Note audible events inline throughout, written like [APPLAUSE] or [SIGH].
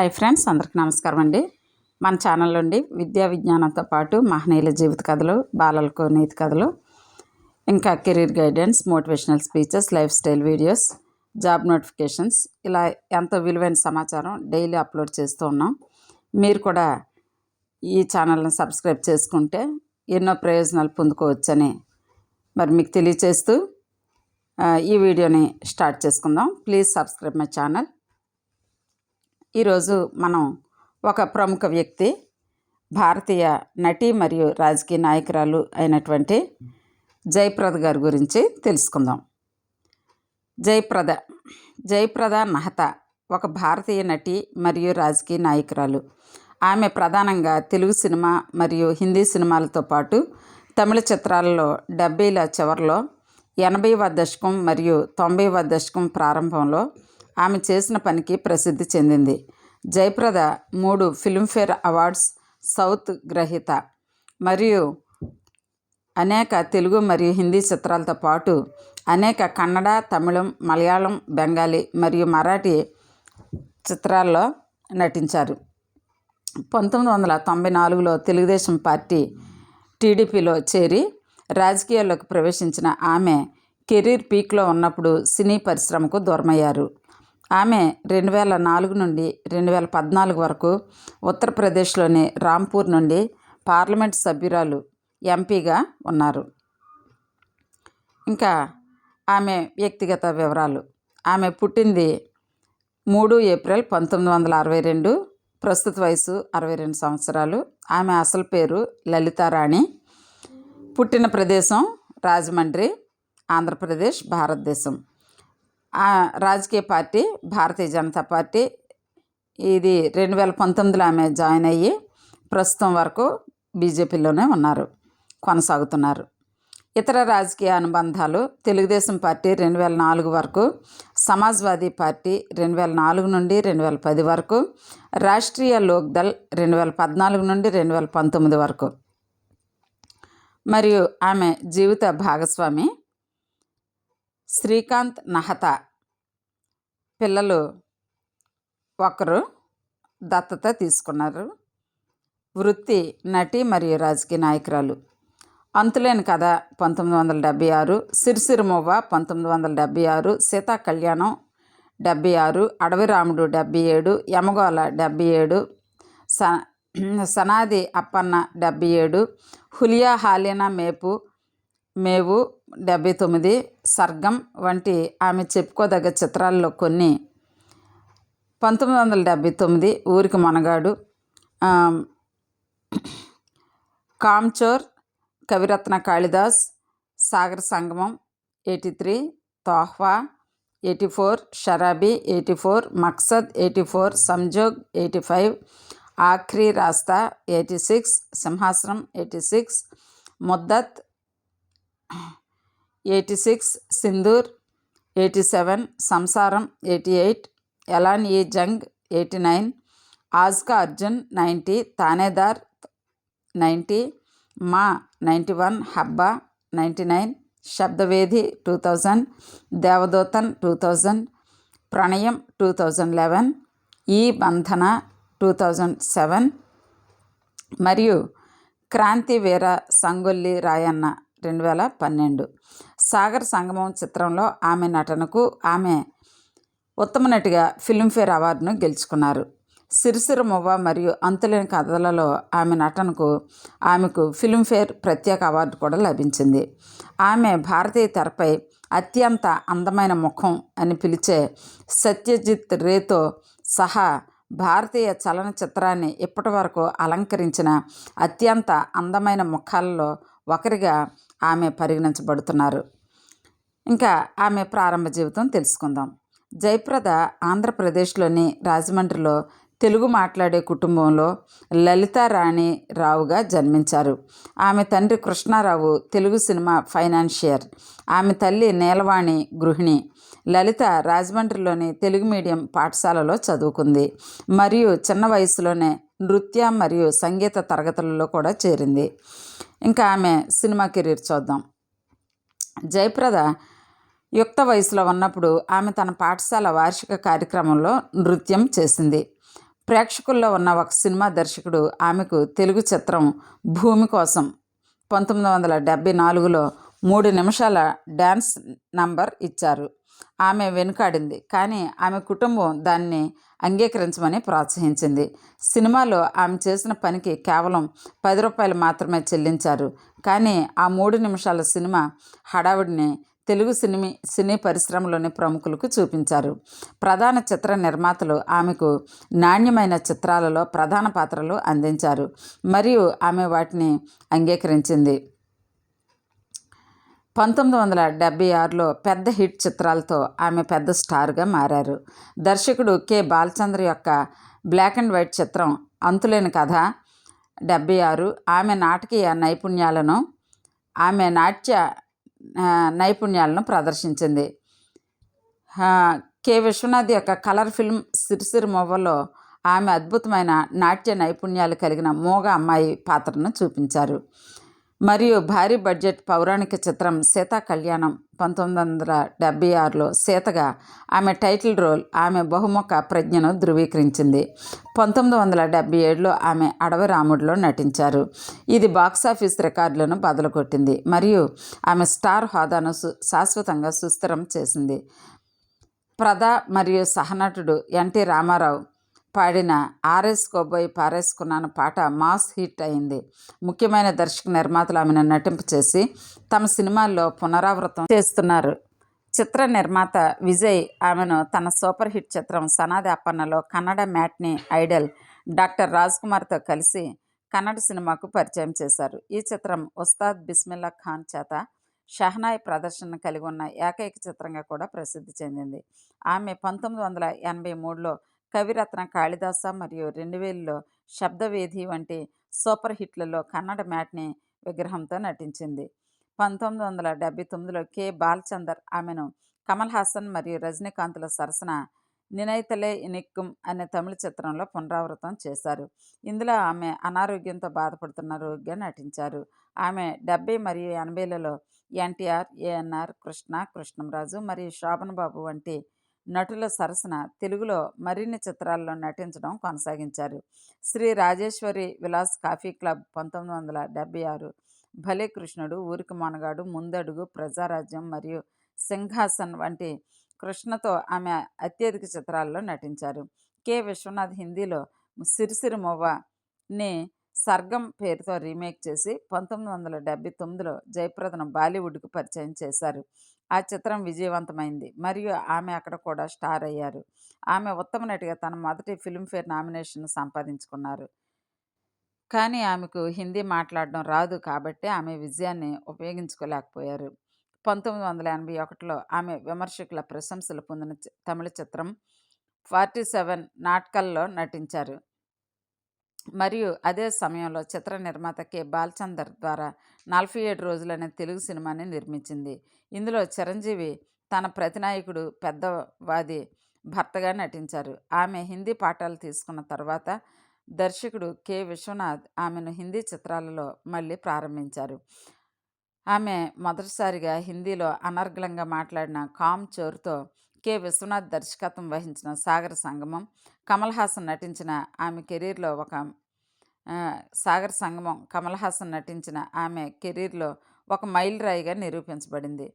Hi friends అందరికి నమస్కారం అండి. మన ఛానల్ నుండి విద్యా విజ్ఞానంతో పాటు మహనీయుల జీవిత కథలు బాలలకు నీతి కథలు ఇంకా career guidance motivational speeches lifestyle videos job notifications ఇలా ఎంతో విలువైన సమాచారం డైలీ అప్లోడ్ చేస్తూ ఉన్నాం. మీరు కూడా ఈ ఛానల్ని సబ్స్క్రైబ్ చేసుకుంటే ఎన్నో ప్రయోజనాలు పొందుకోవచ్చని మరి మీకు తెలియచేస్తూ ఈ వీడియోని స్టార్ట్ చేసుకుందాం. Please subscribe my channel. ఈరోజు మనం ఒక ప్రముఖ వ్యక్తి భారతీయ నటి మరియు రాజకీయ నాయకురాలు అయినటువంటి జయప్రద గారి గురించి తెలుసుకుందాం. జయప్రద జయప్రద మహతా ఒక భారతీయ నటి మరియు రాజకీయ నాయకురాలు. ఆమె ప్రధానంగా తెలుగు సినిమా మరియు హిందీ సినిమాలతో పాటు తమిళ చిత్రాలలో డెబ్బైల చివరిలో ఎనభైవ దశకం మరియు తొంభైవ దశకం ప్రారంభంలో ఆమె చేసిన పనికి ప్రసిద్ధి చెందింది. జయప్రద మూడు ఫిల్మ్ఫేర్ అవార్డ్స్ సౌత్ గ్రహీత మరియు అనేక తెలుగు మరియు హిందీ చిత్రాలతో పాటు అనేక కన్నడ తమిళం మలయాళం బెంగాలీ మరియు మరాఠీ చిత్రాల్లో నటించారు. పంతొమ్మిది వందల తొంభై నాలుగులో తెలుగుదేశం పార్టీ టీడీపీలో చేరి రాజకీయాల్లోకి ప్రవేశించిన ఆమె కెరీర్ పీక్లో ఉన్నప్పుడు సినీ పరిశ్రమకు దూరమయ్యారు. ఆమె రెండు వేల నాలుగు నుండి రెండు వేల పద్నాలుగు వరకు ఉత్తరప్రదేశ్లోని రాంపూర్ నుండి పార్లమెంట్ సభ్యురాలు ఎంపీగా ఉన్నారు. ఇంకా ఆమె వ్యక్తిగత వివరాలు. ఆమె పుట్టింది మూడు ఏప్రిల్ పంతొమ్మిది వందల అరవై రెండు ప్రస్తుత వయసు అరవై రెండు సంవత్సరాలు. ఆమె అసలు పేరు లలితారాణి. పుట్టిన ప్రదేశం రాజమండ్రి ఆంధ్రప్రదేశ్ భారతదేశం. రాజకీయ పార్టీ భారతీయ జనతా పార్టీ ఇది రెండు వేల పంతొమ్మిదిలో ఆమె జాయిన్ అయ్యి ప్రస్తుతం వరకు బీజేపీలోనే ఉన్నారు కొనసాగుతున్నారు. ఇతర రాజకీయ అనుబంధాలు తెలుగుదేశం పార్టీ రెండు వేల నాలుగు వరకు సమాజ్వాదీ పార్టీ రెండు వేల నాలుగు నుండి రెండు వేల పది వరకు రాష్ట్రీయ లోక్దల్ రెండు వేల పద్నాలుగు నుండి రెండు వేల పంతొమ్మిది వరకు. మరియు ఆమె జీవిత భాగస్వామి శ్రీకాంత్ నహత. పిల్లలు ఒకరు దత్తత తీసుకున్నారు. వృత్తి నటి మరియు రాజకీయ నాయకురాలు. అంతులేని కథ పంతొమ్మిది వందల డెబ్బై ఆరు సిరిసిరిమువ్వ పంతొమ్మిది వందల డెబ్బై ఆరు సీతా కళ్యాణం డెబ్బై ఆరు అడవి రాముడు డెబ్బై ఏడు యమగోళ డెబ్బై ఏడు స సనాది అప్పన్న డెబ్బై ఏడు హులియా హాలినా మేపు మేవు డెబ్బై తొమ్మిది సర్గం వంటి ఆమె చెప్పుకోదగ్గ చిత్రాల్లో కొన్ని. పంతొమ్మిది వందల డెబ్బై తొమ్మిది Ooriki Managadu. Kaamchor Kaviratna Kalidas Sagar Sangamam eighty three Tohfa eighty four Sharaabi eighty four Maqsad eighty four Sanjog eighty five Aakhri Raasta eighty six Simhasanam eighty six Muddat eighty six Sindoor eighty seven Samsaram eighty eight Elaan E Jung eighty nine Aaj Ka Arjun ninety Thanedaar ninety Maa ninety one Habba ninety nine Shabdavedi two thousand Devadoothan two thousand Pranayam two thousand eleven Ee Bandhana two thousand seven మరియు క్రాంతి వీర సంగొల్లి రాయన్న రెండు వేల పన్నెండు సాగర్ సంగమం చిత్రంలో ఆమె నటనకు ఆమె ఉత్తమ నటిగా ఫిల్మ్ఫేర్ అవార్డును గెలుచుకున్నారు. సిరిసిర మువ్వ మరియు అంతులేని కథలలో ఆమె నటనకు ఆమెకు ఫిల్మ్ఫేర్ ప్రత్యేక అవార్డు కూడా లభించింది. ఆమె భారతీయ తెరపై అత్యంత అందమైన ముఖం అని పిలిచే సత్యజిత్ రేతో సహా భారతీయ చలనచిత్రాన్ని ఇప్పటి వరకు అలంకరించిన అత్యంత అందమైన ముఖాలలో ఒకరిగా ఆమె పరిగణించబడుతున్నారు. ఇంకా ఆమె ప్రారంభ జీవితం తెలుసుకుందాం. జయప్రద ఆంధ్రప్రదేశ్లోని రాజమండ్రిలో తెలుగు మాట్లాడే కుటుంబంలో లలితారాణి రావుగా జన్మించారు. ఆమె తండ్రి కృష్ణారావు తెలుగు సినిమా ఫైనాన్షియర్. ఆమె తల్లి నీలవాణి గృహిణి. లలిత రాజమండ్రిలోని తెలుగు మీడియం పాఠశాలలో చదువుకుంది మరియు చిన్న వయసులోనే నృత్య మరియు సంగీత తరగతులలో కూడా చేరింది. ఇంకా ఆమె సినిమా కెరీర్ చూద్దాం. జయప్రద యుక్త వయసులో ఉన్నప్పుడు ఆమె తన పాఠశాల వార్షిక కార్యక్రమంలో నృత్యం చేసింది. ప్రేక్షకుల్లో ఉన్న ఒక సినిమా దర్శకుడు ఆమెకు తెలుగు చిత్రం భూమి కోసం పంతొమ్మిది వందల డెబ్భై నాలుగులో మూడు నిమిషాల డ్యాన్స్ నంబర్ ఇచ్చారు. ఆమె వెనుకాడింది. కానీ ఆమె కుటుంబం దాన్ని అంగీకరించమని ప్రోత్సహించింది. సినిమాలో ఆమె చేసిన పనికి కేవలం పది రూపాయలు మాత్రమే చెల్లించారు. కానీ ఆ మూడు నిమిషాల సినిమా హడావుడిని తెలుగు సినిమా సినీ పరిశ్రమలోని ప్రముఖులకు చూపించారు. ప్రధాన చిత్ర నిర్మాతలు ఆమెకు నాణ్యమైన చిత్రాలలో ప్రధాన పాత్రలు అందించారు. మరియు ఆమె వాటిని అంగీకరించింది. పంతొమ్మిది వందల డెబ్బై ఆరులో పెద్ద హిట్ చిత్రాలతో ఆమె పెద్ద స్టార్గా మారారు. దర్శకుడు కె. బాలచంద్ర యొక్క బ్లాక్ అండ్ వైట్ చిత్రం అంతులేని కథ డెబ్బై ఆరు. ఆమె నాటకీయ నైపుణ్యాలను ఆమె నాట్య నైపుణ్యాలను ప్రదర్శించింది. కె. విశ్వనాథ్ యొక్క కలర్ ఫిల్మ్ సిరిసిరి మొవ్వలో ఆమె అద్భుతమైన నాట్య నైపుణ్యాలు కలిగిన మోగ అమ్మాయి పాత్రను చూపించారు. మరియు భారీ బడ్జెట్ పౌరాణిక చిత్రం సీతా కళ్యాణం పంతొమ్మిది వందల డెబ్బై ఆరులో సీతగా ఆమె టైటిల్ రోల్ ఆమె బహుముఖ ప్రజ్ఞను ధృవీకరించింది. పంతొమ్మిది వందల డెబ్బై ఏడులో ఆమె అడవి రాముడిలో నటించారు. ఇది బాక్సాఫీస్ రికార్డులను బదలుకొట్టింది మరియు ఆమె స్టార్ హోదాను శాశ్వతంగా సుస్థిరం చేసింది. ప్రదా మరియు సహనటుడు ఎన్టీ రామారావు పాడిన ఆర్ఎస్ ఆరేసుకోబోయి పారేసుకున్నాను పాట మాస్ హిట్ అయింది. ముఖ్యమైన దర్శక నిర్మాతలు ఆమెను నటింపు చేసి తమ సినిమాల్లో పునరావృతం చేస్తున్నారు. చిత్ర నిర్మాత విజయ్ ఆమెను తన సూపర్ హిట్ చిత్రం సనాది అప్పన్నలో Kannada matinee idol doctor Raj కుమార్తో కలిసి కన్నడ సినిమాకు పరిచయం చేశారు. ఈ చిత్రం ఉస్తాద్ బిస్మిల్లా ఖాన్ చేత షహనాయ్ ప్రదర్శన కలిగి ఉన్న ఏకైక చిత్రంగా కూడా ప్రసిద్ధి చెందింది. ఆమె పంతొమ్మిది వందల ఎనభై మూడులో కవిరత్న కాళిదాస మరియు రెండు వేలలో శబ్దవేధి వంటి సూపర్ హిట్లలో కన్నడ మ్యాట్ని విగ్రహంతో నటించింది. పంతొమ్మిది వందల డెబ్బై తొమ్మిదిలో కె. బాలచందర్ ఆమెను కమల్ హాసన్ మరియు రజనీకాంత్ల సరసన నినైతలే ఇనిక్కుం అనే తమిళ చిత్రంలో పునరావృతం చేశారు. ఇందులో ఆమె అనారోగ్యంతో బాధపడుతున్న రోగిగా నటించారు. ఆమె డెబ్బై మరియు ఎనభైలలో ఎన్టీఆర్ ఏఎన్ఆర్ కృష్ణ కృష్ణంరాజు మరియు శోభన్ బాబు వంటి నటుల సరసన తెలుగులో మరిన్ని చిత్రాల్లో నటించడం కొనసాగించారు. శ్రీ రాజేశ్వరి విలాస్ కాఫీ క్లబ్ పంతొమ్మిది వందల డెబ్బై ఆరు. భలే కృష్ణుడు ఊరికి మొనగాడు ముందడుగు ప్రజారాజ్యం మరియు సింహాసన్ వంటి కృష్ణతో ఆమె అత్యధిక చిత్రాల్లో నటించారు. కె. విశ్వనాథ్ హిందీలో సిరిసిరి మొవ్వని సర్గం పేరుతో రీమేక్ చేసి పంతొమ్మిది వందల డెబ్బై తొమ్మిదిలో జయప్రదను బాలీవుడ్కు పరిచయం చేశారు. ఆ చిత్రం విజయవంతమైంది. మరియు ఆమె అక్కడ కూడా స్టార్ అయ్యారు. ఆమె ఉత్తమ నటిగా తన మొదటి ఫిల్మ్ఫేర్ నామినేషన్ సంపాదించుకున్నారు. కానీ ఆమెకు హిందీ మాట్లాడడం రాదు కాబట్టి ఆమె విజయాన్ని ఉపయోగించుకోలేకపోయారు. పంతొమ్మిది వందల ఎనభై ఒకటిలో ఆమె విమర్శకుల ప్రశంసలు పొందిన తమిళ చిత్రం ఫార్టీ సెవెన్ నాటకాల్లో నటించారు. మరియు అదే సమయంలో చిత్ర నిర్మాత కె. బాలచందర్ ద్వారా నలభై ఏడు రోజులనే తెలుగు సినిమాని నిర్మించింది. ఇందులో చిరంజీవి తన ప్రతినాయకుడు పెద్దవాది భర్తగా నటించారు. ఆమె హిందీ పాఠాలు తీసుకున్న తర్వాత దర్శకుడు కె. విశ్వనాథ్ ఆమెను హిందీ చిత్రాలలో మళ్ళీ ప్రారంభించారు. ఆమె మొదటిసారిగా హిందీలో అనర్గళంగా మాట్లాడిన కామ్ చోర్తో కె. విశ్వనాథ్ దర్శకత్వం వహించిన సాగర సంగమం కమల్ హాసన్ నటించిన ఆమె కెరీర్లో ఒక సాగర్ సంగమం కమల్ హాసన్ నటించిన ఆమె కెరీర్లో ఒక మైల్ రాయిగా నిరూపించబడింది.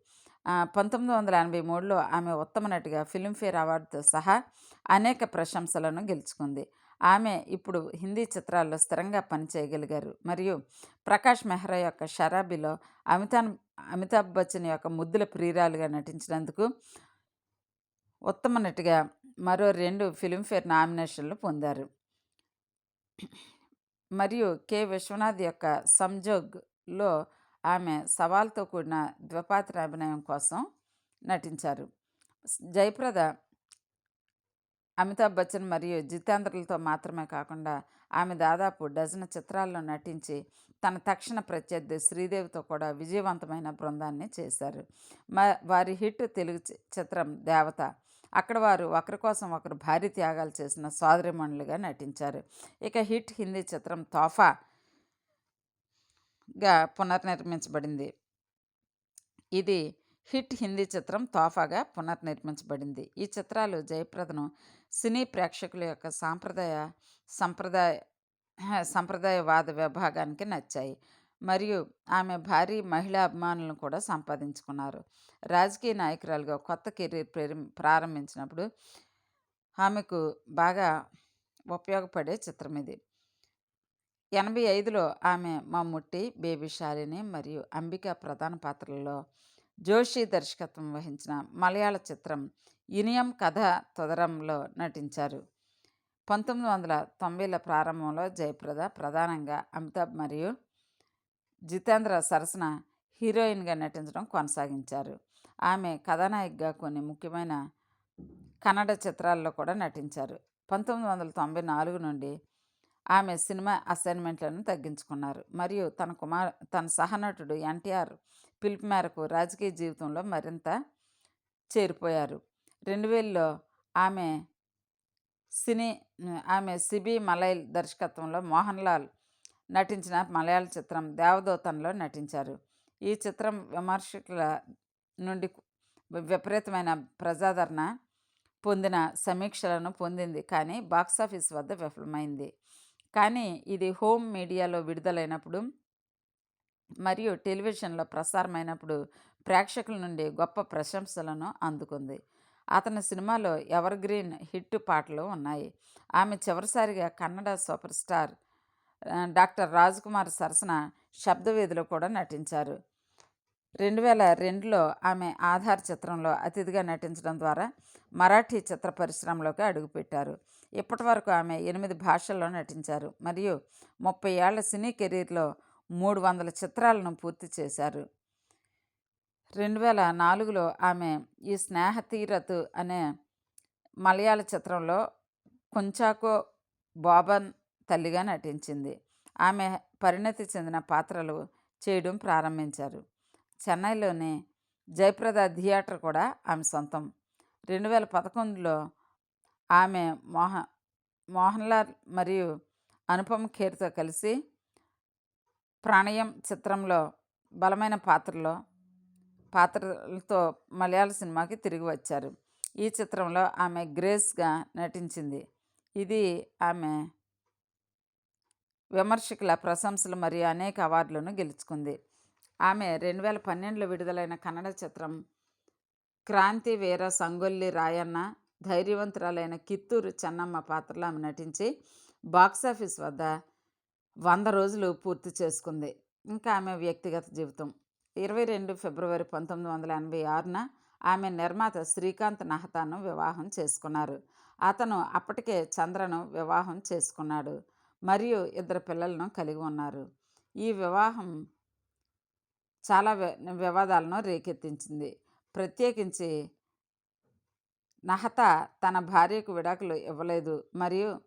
పంతొమ్మిది వందల ఎనభై మూడులో ఆమె ఉత్తమ నటిగా ఫిల్మ్ఫేర్ అవార్డుతో సహా అనేక ప్రశంసలను గెలుచుకుంది. ఆమె ఇప్పుడు హిందీ చిత్రాల్లో స్థిరంగా పనిచేయగలిగారు. మరియు ప్రకాష్ మెహ్రా యొక్క షరాబీలో అమితాబ్ అమితాబ్ బచ్చన్ యొక్క ముద్దుల ప్రియురాలుగా నటించినందుకు ఉత్తమ నటిగా మరో రెండు ఫిల్మ్ఫేర్ నామినేషన్లు పొందారు. మరియు కె. విశ్వనాథ్ యొక్క సంజోగ్లో ఆమె సవాల్తో కూడిన ద్విపాత్ర అభినయం కోసం నటించారు. జయప్రద అమితాబ్ బచ్చన్ మరియు జితేంద్రలతో మాత్రమే కాకుండా ఆమె దాదాపు డజన్ చిత్రాల్లో నటించి తన తక్షణ ప్రత్యర్థి శ్రీదేవితో కూడా విజయవంతమైన బృందాన్ని చేశారు. వారి హిట్ తెలుగు చిత్రం దేవత అక్కడ వారు ఒకరి కోసం ఒకరు భారీ త్యాగాలు చేసిన సోదరిమణులుగా నటించారు. ఇక హిట్ హిందీ చిత్రం తోఫాగా పునర్నిర్మించబడింది. ఇది హిట్ హిందీ చిత్రం తోఫాగా పునర్నిర్మించబడింది. ఈ చిత్రాలు జయప్రదను సినీ ప్రేక్షకుల యొక్క సాంప్రదాయ సంప్రదాయ సంప్రదాయవాద విభాగానికి నచ్చాయి. మరియు ఆమె భారీ మహిళా అభిమానులను కూడా సంపాదించుకున్నారు. రాజకీయ నాయకురాలుగా కొత్త కెరీర్ ప్రారంభించినప్పుడు ఆమెకు బాగా ఉపయోగపడే చిత్రం ఇది. ఎనభై ఐదులో ఆమె మమ్ముట్టి బేబీ శాలిని మరియు అంబిక ప్రధాన పాత్రలలో జోషి దర్శకత్వం వహించిన మలయాళ చిత్రం ఇనియం కథ తొదరంలో నటించారు. పంతొమ్మిది వందల తొంభైల ప్రారంభంలో జయప్రద ప్రధానంగా అమితాబ్ మరియు జితేంద్ర సరసన హీరోయిన్గా నటించడం కొనసాగించారు. ఆమె కథానాయికగా కొన్ని ముఖ్యమైన కన్నడ చిత్రాల్లో కూడా నటించారు. పంతొమ్మిది వందల తొంభై నాలుగు నుండి ఆమె సినిమా అసైన్మెంట్లను తగ్గించుకున్నారు. మరియు తన కుమార్ తన సహనటుడు ఎన్టీఆర్ పిలుపు మేరకు రాజకీయ జీవితంలో మరింత చేరిపోయారు. రెండు వేలలో ఆమె సినీ ఆమె సిబి మలైల్ దర్శకత్వంలో మోహన్ లాల్ నటించిన మలయాళ చిత్రం దేవదూతంలో నటించారు. ఈ చిత్రం విమర్శకుల నుండి విపరీతమైన ప్రజాదరణ పొందిన సమీక్షలను పొందింది. కానీ బాక్సాఫీస్ వద్ద విఫలమైంది. కానీ ఇది హోమ్ మీడియాలో విడుదలైనప్పుడు మరియు టెలివిజన్లో ప్రసారమైనప్పుడు ప్రేక్షకుల నుండి గొప్ప ప్రశంసలను అందుకుంది. అతని సినిమాలో ఎవర్ గ్రీన్ హిట్ పాటలు ఉన్నాయి. ఆమె చివరిసారిగా Kannada super star doctor Raj Kumar సరసన శబ్దవేదిలో కూడా నటించారు. రెండు వేల రెండులో ఆమె ఆధార్ చిత్రంలో అతిథిగా నటించడం ద్వారా మరాఠీ చిత్ర పరిశ్రమలోకి అడుగుపెట్టారు. ఇప్పటి వరకు ఆమె ఎనిమిది భాషల్లో నటించారు మరియు ముప్పై ఏళ్ళ సినీ కెరీర్లో మూడు వందల చిత్రాలను పూర్తి చేశారు. రెండు వేల నాలుగులో ఆమె ఈ స్నేహతీరత్ అనే మలయాళ చిత్రంలో కొంచాకో బాబన్ తల్లిగా నటించింది. ఆమె పరిణతి చెందిన పాత్రలు చేయడం ప్రారంభించారు. చెన్నైలోని జయప్రద థియేటర్ కూడా ఆమె సొంతం. రెండు వేల పదకొండులో ఆమె మోహ మోహన్లాల్ మరియు అనుపమ్ ఖేర్తో కలిసి ప్రాణయం చిత్రంలో బలమైన పాత్రలో పాత్రలతో మలయాళ సినిమాకి తిరిగి వచ్చారు. ఈ చిత్రంలో ఆమె గ్రేస్గా నటించింది. ఇది ఆమె విమర్శకుల ప్రశంసలు మరియు అనేక అవార్డులను గెలుచుకుంది. ఆమె రెండు వేల పన్నెండులో విడుదలైన కన్నడ చిత్రం క్రాంతి వీర సంగొల్లి రాయన్న ధైర్యవంతురాలైన కిత్తూరు చెన్నమ్మ పాత్రలో ఆమె నటించి బాక్సాఫీస్ వద్ద వంద రోజులు పూర్తి చేసుకుంది. ఇంకా ఆమె వ్యక్తిగత జీవితం. ఇరవై రెండు ఫిబ్రవరి పంతొమ్మిది వందల ఎనభై ఆరున ఆమె నిర్మాత శ్రీకాంత్ నహతాను వివాహం చేసుకున్నారు. అతను అప్పటికే చంద్రను వివాహం చేసుకున్నాడు. మరియు ఇద్దరు పిల్లలను కలిగి ఉన్నారు. ఈ వివాహం చాలా వివాదాలను రేకెత్తించింది. ప్రత్యేకించి నహత తన భార్యకు విడాకులు ఇవ్వలేదు. మరియు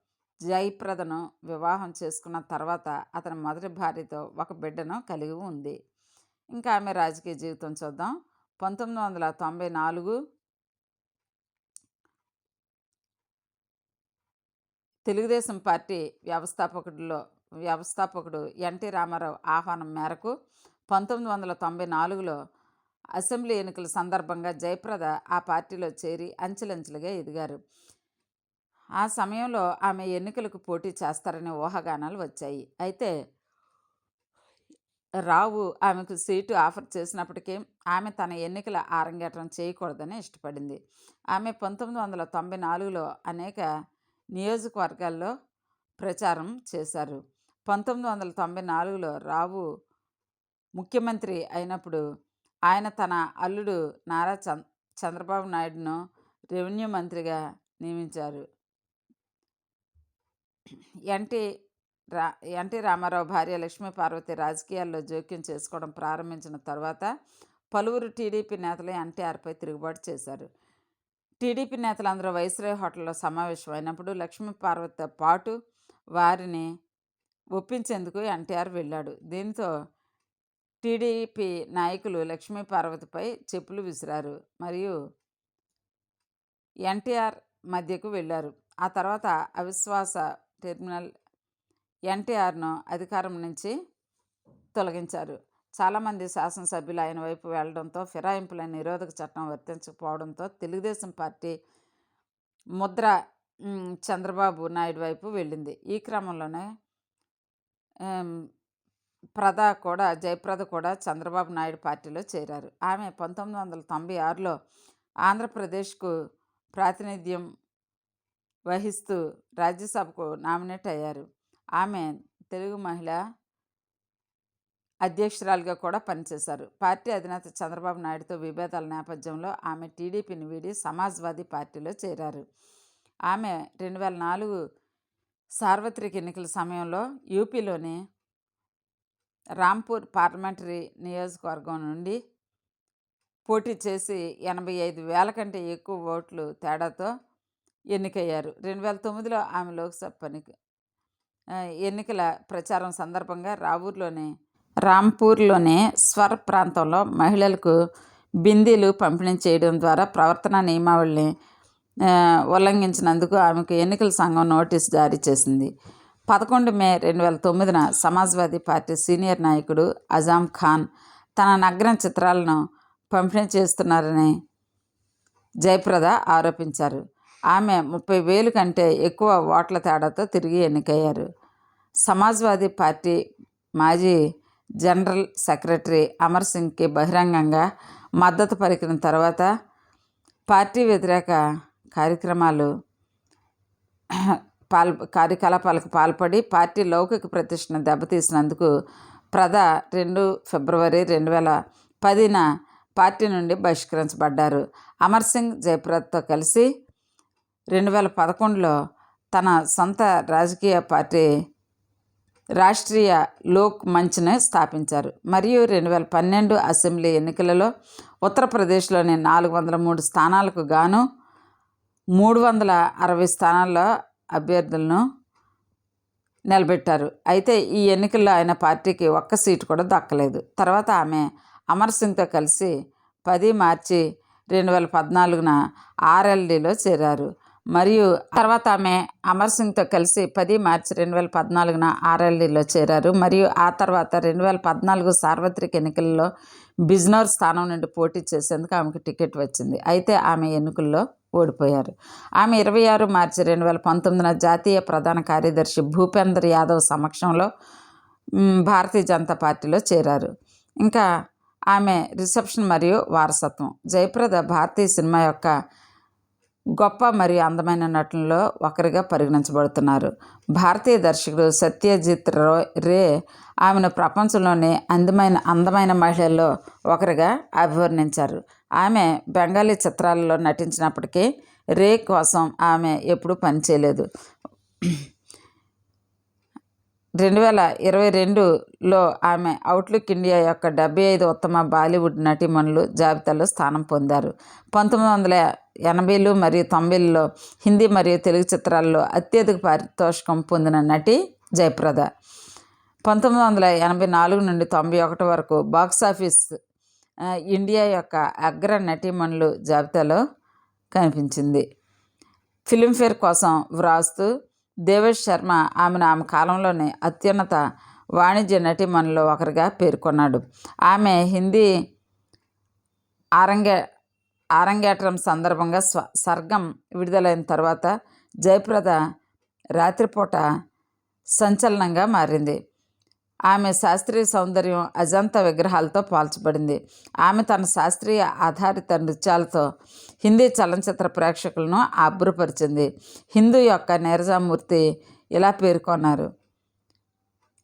జయప్రదను వివాహం చేసుకున్న తర్వాత అతని మొదటి భార్యతో ఒక బిడ్డను కలిగి ఉంది. ఇంకా ఆమె రాజకీయ జీవితం చూద్దాం. పంతొమ్మిది వందల తొంభై నాలుగు తెలుగుదేశం పార్టీ వ్యవస్థాపకుడిలో వ్యవస్థాపకుడు ఎన్టీ రామారావు ఆహ్వానం మేరకు పంతొమ్మిది వందల తొంభై నాలుగులో అసెంబ్లీ ఎన్నికల సందర్భంగా జయప్రద ఆ పార్టీలో చేరి అంచెలంచెలుగా ఎదిగారు. ఆ సమయంలో ఆమె ఎన్నికలకు పోటీ చేస్తారనే ఊహాగానాలు వచ్చాయి. అయితే రావు ఆమెకు సీటు ఆఫర్ చేసినప్పటికీ ఆమె తన ఎన్నికల ఆరంగేటం చేయకూడదని ఇష్టపడింది. ఆమె పంతొమ్మిది వందల తొంభై నాలుగులో అనేక నియోజకవర్గాల్లో ప్రచారం చేశారు. పంతొమ్మిది వందల తొంభై నాలుగులో రావు ముఖ్యమంత్రి అయినప్పుడు ఆయన తన అల్లుడు నారా చంద్రబాబు నాయుడును రెవెన్యూ మంత్రిగా నియమించారు. ఎన్టీ రా ఎన్టీ రామారావు భార్య లక్ష్మీ పార్వతి రాజకీయాల్లో జోక్యం చేసుకోవడం ప్రారంభించిన తర్వాత పలువురు టీడీపీ నేతలు ఎన్టీఆర్పై తిరుగుబాటు చేశారు. టీడీపీ నేతలందరూ వైస్రాయ్ హోటల్లో సమావేశమైనప్పుడు లక్ష్మీ పార్వతితో పాటు వారిని ఒప్పించేందుకు ఎన్టీఆర్ వెళ్ళాడు. దీంతో టీడీపీ నాయకులు లక్ష్మీ పార్వతిపై చెప్పులు విసిరారు. మరియు ఎన్టీఆర్ మధ్యకు వెళ్ళారు. ఆ తర్వాత అవిశ్వాస టెర్మినల్ ఎన్టీఆర్ను అధికారం నుంచి తొలగించారు. చాలామంది శాసనసభ్యులు ఆయన వైపు వెళ్ళడంతో ఫిరాయింపుల నిరోధక చట్టం వర్తించకపోవడంతో తెలుగుదేశం పార్టీ ముద్ర చంద్రబాబు నాయుడు వైపు వెళ్ళింది. ఈ క్రమంలోనే ప్రద కూడా జయప్రద కూడా చంద్రబాబు నాయుడు పార్టీలో చేరారు. ఆమె పంతొమ్మిది వందల తొంభై ఆరులో ఆంధ్రప్రదేశ్కు ప్రాతినిధ్యం వహిస్తూ రాజ్యసభకు నామినేట్ అయ్యారు. ఆమె తెలుగు మహిళ అధ్యక్షురాలుగా కూడా పనిచేశారు. పార్టీ అధినేత చంద్రబాబు నాయుడుతో విభేదాల నేపథ్యంలో ఆమె టీడీపీని వీడి సమాజ్వాదీ పార్టీలో చేరారు. ఆమె రెండు వేల నాలుగు సార్వత్రిక ఎన్నికల సమయంలో యూపీలోని రాంపూర్ పార్లమెంటరీ నియోజకవర్గం నుండి పోటీ చేసి ఎనభై ఐదు వేల కంటే ఎక్కువ ఓట్లు తేడాతో ఎన్నికయ్యారు. రెండు వేల తొమ్మిదిలో ఆమె లోక్సభ పనికి ఎన్నికల ప్రచారం సందర్భంగా రావూర్లోని రాంపూర్లోని స్వర్ ప్రాంతంలో మహిళలకు బిందీలు పంపిణీ చేయడం ద్వారా ప్రవర్తన నియమావళిని ఉల్లంఘించినందుకు ఆమెకు ఎన్నికల సంఘం నోటీసు జారీ చేసింది. పదకొండు మే రెండు వేల తొమ్మిదిన సమాజ్వాదీ పార్టీ సీనియర్ నాయకుడు అజాం ఖాన్ తన నగ్న చిత్రాలను పంపిణీ చేస్తున్నారని జయప్రద ఆరోపించారు. ఆమె ముప్పై వేలు కంటే ఎక్కువ ఓట్ల తేడాతో తిరిగి ఎన్నికయ్యారు. సమాజ్వాదీ పార్టీ మాజీ జనరల్ సెక్రటరీ అమర్ సింగ్కి బహిరంగంగా మద్దతు పలికిన తర్వాత పార్టీ వ్యతిరేక కార్యక్రమాలు [CLEARS THROAT] పాల్ కార్యకలాపాలకు పాల్పడి పార్టీ లౌకిక ప్రతిష్టను దెబ్బతీసినందుకు ప్రద రెండు ఫిబ్రవరి రెండు వేల పదిన పార్టీ నుండి బహిష్కరించబడ్డారు. అమర్ సింగ్ జయప్రద్తో కలిసి రెండు వేల పదకొండులో తన సొంత రాజకీయ పార్టీ రాష్ట్రీయ లోక్ మంచ్ని స్థాపించారు. మరియు రెండు వేల పన్నెండు అసెంబ్లీ ఎన్నికలలో ఉత్తరప్రదేశ్లోని నాలుగు వందల మూడు స్థానాలకు గాను మూడు వందల అరవై స్థానాల్లో అభ్యర్థులను నిలబెట్టారు. అయితే ఈ ఎన్నికల్లో ఆయన పార్టీకి ఒక్క సీటు కూడా దక్కలేదు. తర్వాత ఆమె అమర్ సింగ్తో కలిసి పది మార్చి రెండు వేల పద్నాలుగున ఆర్ఎల్డీలో చేరారు. మరియు తర్వాత ఆమె అమర్ సింగ్తో కలిసి పది మార్చి రెండు వేల పద్నాలుగున ఆర్ఎల్డీలో చేరారు. మరియు ఆ తర్వాత రెండు వేల పద్నాలుగు సార్వత్రిక ఎన్నికల్లో బిజ్నోర్ స్థానం నుండి పోటీ చేసేందుకు ఆమెకు టికెట్ వచ్చింది. అయితే ఆమె ఎన్నికల్లో ఓడిపోయారు. ఆమె ఇరవై ఆరు మార్చి రెండు వేల పంతొమ్మిదిన జాతీయ ప్రధాన కార్యదర్శి భూపేందర్ యాదవ్ సమక్షంలో భారతీయ జనతా పార్టీలో చేరారు. ఇంకా ఆమె రిసెప్షన్ మరియు వారసత్వం. జయప్రద భారతీయ సినిమా యొక్క గొప్ప మరియు అందమైన నటులలో ఒకరిగా పరిగణించబడుతున్నారు. భారతీయ దర్శకుడు సత్యజిత్ రో రే ఆమెను ప్రపంచంలోనే అందమైన అందమైన మహిళల్లో ఒకరిగా అభివర్ణించారు. ఆమె బెంగాలీ చిత్రాలలో నటించినప్పటికీ రే కోసం ఆమె ఎప్పుడూ పనిచేయలేదు. రెండు వేల ఇరవై రెండులో ఆమె అవుట్లుక్ ఇండియా యొక్క డెబ్బై ఐదు ఉత్తమ బాలీవుడ్ నటీమణులు జాబితాలో స్థానం పొందారు. పంతొమ్మిది వందల ఎనభైలు మరియు తొంభైలలో హిందీ మరియు తెలుగు చిత్రాల్లో అత్యధిక పారితోషికం పొందిన నటి జయప్రద. పంతొమ్మిది వందల ఎనభై నాలుగు నుండి తొంభై ఒకటి వరకు బాక్సాఫీస్ ఆఫీస్ ఇండియా యొక్క అగ్ర నటీమణులు జాబితాలో కనిపించింది. ఫిలింఫేర్ కోసం వ్రాస్తూ దేవేష్ శర్మ ఆమెను ఆమె కాలంలోనే అత్యున్నత వాణిజ్య నటిమణుల్లో ఒకరిగా పేర్కొన్నాడు. ఆమె హిందీ ఆరంగే ఆరంగేట్రం సందర్భంగా స్వ సర్గం విడుదలైన తర్వాత జయప్రద రాత్రిపూట సంచలనంగా మారింది. ఆమె శాస్త్రీయ సౌందర్యం అజంతా విగ్రహాలతో పోల్చబడింది. ఆమె తన శాస్త్రీయ ఆధారిత నృత్యాలతో హిందీ చలనచిత్ర ప్రేక్షకులను అబ్బురపరిచింది. హిందూ యొక్క నీరజామూర్తి ఇలా పేర్కొన్నారు.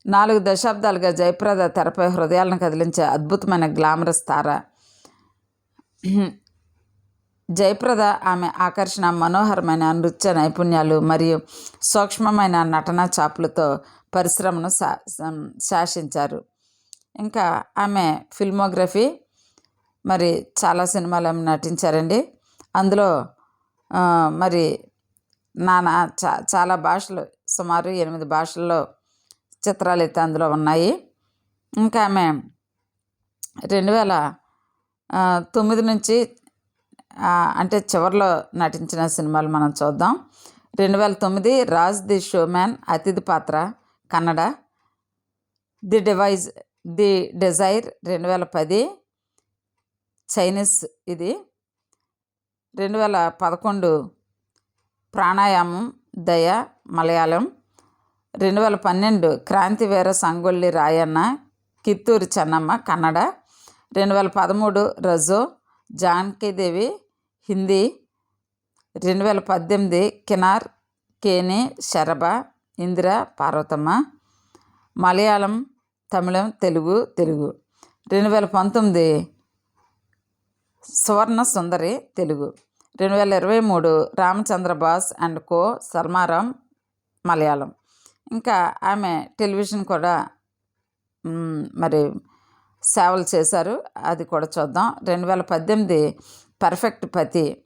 నాలుగు దశాబ్దాలుగా జయప్రద తెరపై హృదయాలను కదిలించే అద్భుతమైన గ్లామరస్ తార. జయప్రద ఆమె ఆకర్షణ మనోహరమైన నృత్య నైపుణ్యాలు మరియు సూక్ష్మమైన నటన చాపులతో పరిశ్రమను శా సం- శాసించారు. ఇంకా ఆమె ఫిల్మోగ్రఫీ మరి చాలా సినిమాలు ఆమె నటించారండి. అందులో మరి నానా చా చాలా భాషలు సుమారు ఎనిమిది భాషల్లో చిత్రాలు అయితే అందులో ఉన్నాయి. ఇంకా ఆమె రెండు వేల తొమ్మిది నుంచి అంటే చివరిలో నటించిన సినిమాలు మనం చూద్దాం. రెండు వేల తొమ్మిది రాజ్ ది షోమ్యాన్ అతిథి పాత్ర Kannada. The device the desire రెండు వేల పది చైనీస్ ఇది. రెండు వేల పదకొండు ప్రాణాయామం దయ మలయాళం. రెండు వేల పన్నెండు క్రాంతివీర సంగొల్లి రాయన్న కిత్తూరు చెన్నమ్మ కన్నడ. రెండు వేల పదమూడు రజో జానకీదేవి హిందీ. రెండు వేల పద్దెనిమిది కినార్ కేని శరభ. ఇందిర పార్వతమ్మ. మలయాళం తమిళం తెలుగు తెలుగు. రెండు వేల పంతొమ్మిది సువర్ణ సుందరి తెలుగు. రెండు వేల ఇరవై మూడు రామచంద్ర బాస్ అండ్ కో సల్మారాం మలయాళం. ఇంకా ఆమె టెలివిజన్ కూడా మరి సేవలు చేశారు. అది కూడా చూద్దాం. రెండు వేల పద్దెనిమిది పర్ఫెక్ట్ పతి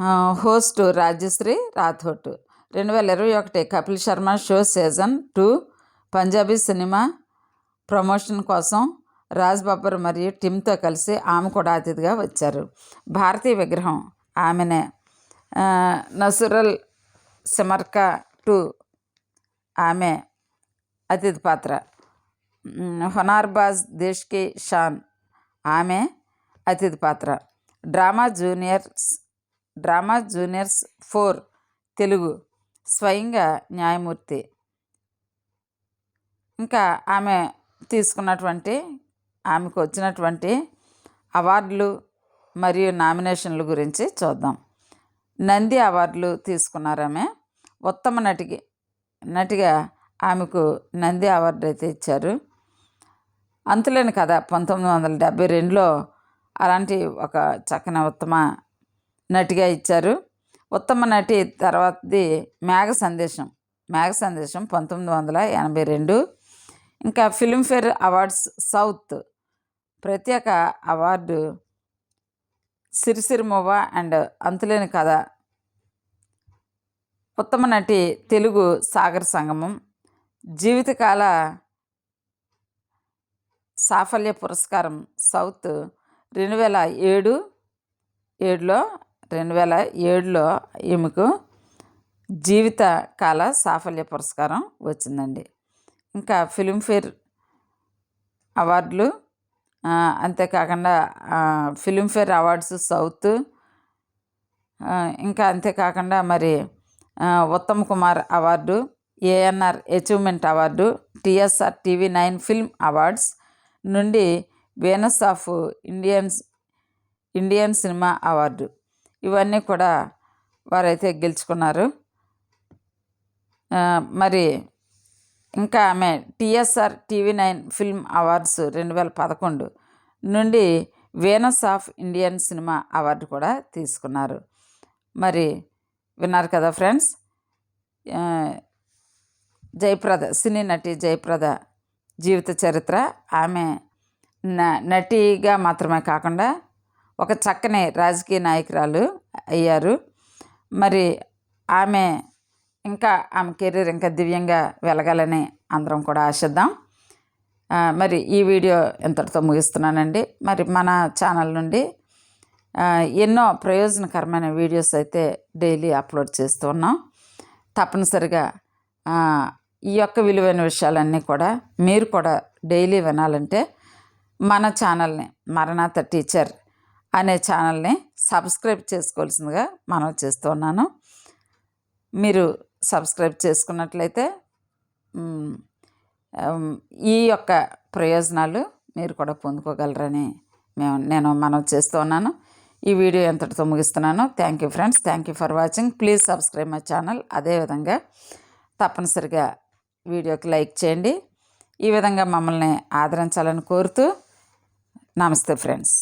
హోస్టు హోస్ట్ రాజ్యశ్రీ రాథోట్ రెండు వేల ఇరవై ఒకటి Kapil Sharma show season two Punjabi cinema promotion కోసం రాజ్ బబ్బర్ మరియు టిమ్తో కలిసి ఆమె కూడా అతిథిగా వచ్చారు. భారతీయ విగ్రహం ఆమెనే. నసురల్ సిమర్కా టూ ఆమె అతిథి పాత్ర. మ్, హొనార్బాజ్ దేశ్కి షాన్ ఆమె అతిథి పాత్ర. Drama juniors drama juniors four Telugu స్వయంగా న్యాయమూర్తి. ఇంకా ఆమె తీసుకున్నటువంటి ఆమెకు వచ్చినటువంటి అవార్డులు మరియు నామినేషన్ల గురించి చూద్దాం. నంది అవార్డులు తీసుకున్నారు ఆమె. ఉత్తమ నటికి నటిగా ఆమెకు నంది అవార్డు అయితే ఇచ్చారు. అంతులేని కథ పంతొమ్మిది వందల డెబ్భై రెండులో అలాంటి ఒక చక్కని ఉత్తమ నటిగా ఇచ్చారు. ఉత్తమ నటి తర్వాతది మేఘ సందేశం. మేఘ సందేశం పంతొమ్మిది వందల ఎనభై రెండు. ఇంకా ఫిల్మ్ఫేర్ అవార్డ్స్ సౌత్ ప్రత్యేక అవార్డు సిరిసిరిమొవ్వ అండ్ అంతులేని కథ. ఉత్తమ నటి తెలుగు సాగర్ సంగమం. జీవితకాల సాఫల్య పురస్కారం సౌత్ రెండు వేల ఏడు ఏడులో రెండు వేల ఏడులో ఈమెకు జీవిత కాల సాఫల్య పురస్కారం వచ్చిందండి. ఇంకా ఫిలింఫేర్ అవార్డులు అంతేకాకుండా ఫిలింఫేర్ అవార్డ్స్ సౌత్ ఇంకా అంతేకాకుండా మరి Uttam Kumar award ANR achievement award TSR TV nine film awards నుండి Venus of Indians Indian cinema award. ఇవన్నీ కూడా వారైతే గెలుచుకున్నారు. మరి ఇంకా ఆమె TSR TV nine film awards రెండు వేల పదకొండు నుండి Venus of Indian cinema award కూడా తీసుకున్నారు. మరి విన్నారు కదా ఫ్రెండ్స్? జయప్రద సినీ నటి జయప్రద జీవిత చరిత్ర ఆమె న నటిగా మాత్రమే కాకుండా ఒక చక్కని రాజకీయ నాయకురాలు అయ్యారు. మరి ఆమె ఇంకా ఆమె కెరీర్ ఇంకా దివ్యంగా వెలగాలని అందరం కూడా ఆశిద్దాం. మరి ఈ వీడియో ఇంతటితో ముగిస్తున్నానండి. మరి మన ఛానల్ నుండి ఎన్నో ప్రయోజనకరమైన వీడియోస్ అయితే డైలీ అప్లోడ్ చేస్తూ ఉన్నాం. తప్పనిసరిగా ఈ యొక్క విలువైన విషయాలన్నీ కూడా మీరు కూడా డైలీ వినాలంటే మన ఛానల్ని మరణాత టీచర్ అనే ఛానల్ని సబ్స్క్రైబ్ చేసుకోవాల్సిందిగా మనం చేస్తూ ఉన్నాను. మీరు సబ్స్క్రైబ్ చేసుకున్నట్లయితే ఈ యొక్క ప్రయోజనాలు మీరు కూడా పొందుకోగలరని మేము నేను మనం చేస్తూ ఉన్నాను. ఈ వీడియో ఎంతటితో ముగిస్తున్నాను thank you friends thank you for watching. Please subscribe my channel. అదేవిధంగా తప్పనిసరిగా వీడియోకి లైక్ చేయండి. ఈ విధంగా మమ్మల్ని ఆదరించాలని కోరుతూ నమస్తే ఫ్రెండ్స్.